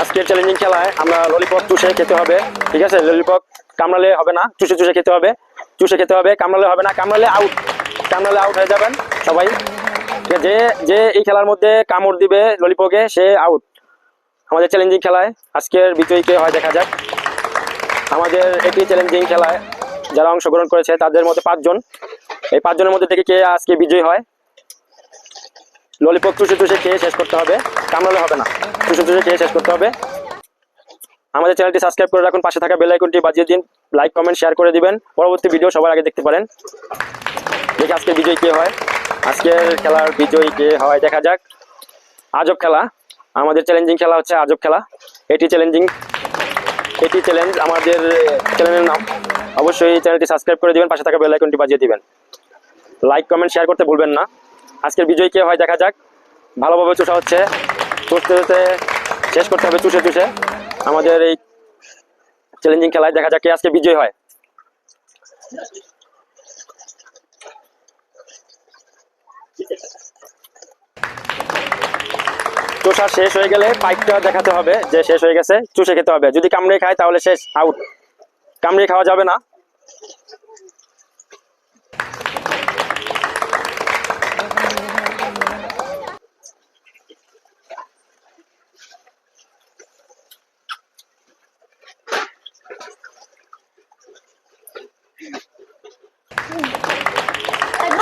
আজকের চ্যালেঞ্জিং খেলায় আমরা ললিপপ চুষে খেতে হবে, ঠিক আছে? ললিপপ কামড়ালে হবে না চুষে চুষে খেতে হবে। চুষে খেতে হবে, কামড়ালে হবে না, কামড়ালে আউট কামড়ালে আউট হয়ে যাবেন সবাই। যে যে এই খেলার মধ্যে কামড় দিবে ললিপপে সে আউট আমাদের চ্যালেঞ্জিং খেলায়, আজকের বিজয়ী কে হয় দেখা যাক। আমাদের এটি চ্যালেঞ্জিং খেলায় যারা অংশগ্রহণ করেছে, তাদের মধ্যে পাঁচজন। এই পাঁচজনের মধ্যে থেকে কে আজকে বিজয়ী হয়? ললিপপ চুষে চুষে খেয়ে শেষ করতে হবে। কামড়ালে হবে না। চুষে চুষে খেয়ে শেষ করতে হবে। আমাদের চ্যানেলটি সাবস্ক্রাইব করে রাখুন, পাশে থাকা বেল আইকনটি বাজিয়ে দিন। লাইক, কমেন্ট, শেয়ার করে দিবেন। পরবর্তী ভিডিও সবার আগে দেখতে পারেন। দেখি আজকে বিজয়ী কে হয়। আজকের খেলার বিজয়ী কে হয় দেখা যাক। আজব খেলা। আমাদের চ্যালেঞ্জিং খেলা হচ্ছে আজব খেলা। এটি চ্যালেঞ্জিং এটি চ্যালেঞ্জ আমাদের চ্যানেলের নাম। অবশ্যই চ্যানেলটি সাবস্ক্রাইব করে দিবেন, পাশে থাকা বেল আইকনটি বাজিয়ে দিবেন। লাইক, কমেন্ট, শেয়ার করতে ভুলবেন না। আজকের বিজয়ী কে হয় দেখা যাক। ভালোভাবে চোষা হচ্ছে। চুষতে শেষ করতে হবে, চুষে চুষে। আমাদের এই চ্যালেঞ্জিং খেলায় দেখা যাক কে আজকে বিজয়ী হয়। চুষা শেষ হয়ে গেলে পাইপটা দেখাতে হবে যে শেষ হয়ে গেছে, চুষে খেতে হবে। যদি কামড়ে খায় তাহলে শেষ আউট কামড়ে খাওয়া যাবে না।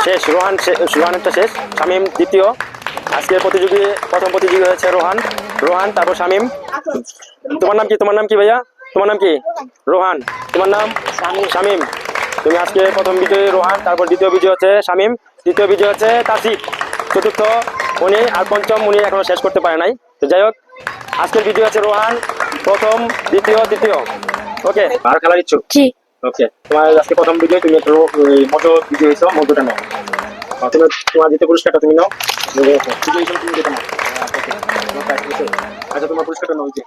শেষ রোহান রোহানেরটা শেষ শামিম দ্বিতীয়। আজকের প্রতিযোগী প্রথম প্রতিযোগী হয়েছে রোহান। রোহান তারপর শামিম। তোমার নাম কি? তোমার নাম কি ভাইয়া? তোমার নাম কি? রোহান। তোমার নাম? শামিম। তুমি আজকে প্রথম বিজয়ী রোহান তারপর দ্বিতীয় বিজয় হচ্ছে শামিম। তৃতীয় বিজয় হচ্ছে তাসিফ। চতুর্থ উনি আর পঞ্চম উনি এখনও শেষ করতে পারে নাই। তো যাই হোক আজকের বিজয় হচ্ছে রোহান প্রথম দ্বিতীয় তৃতীয় ওকে আর খেলার ইচ্ছুক জি। ওকে তোমার আজকে প্রথম ভিডিও তুমি একটু মতো ভিডিও হয়েছো মজোটা নাও। তুমি তোমার যেতে পুরস্কারটা তুমি নাও ভিডিও হিসেবে তুমি যেতে নাও। আচ্ছা তোমার পুরস্কারটা নাও যে।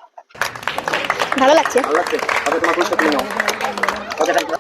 ভালো লাগছে। ভালো লাগছে? আচ্ছা তোমার পুরস্কার তুমি নাও। ইউ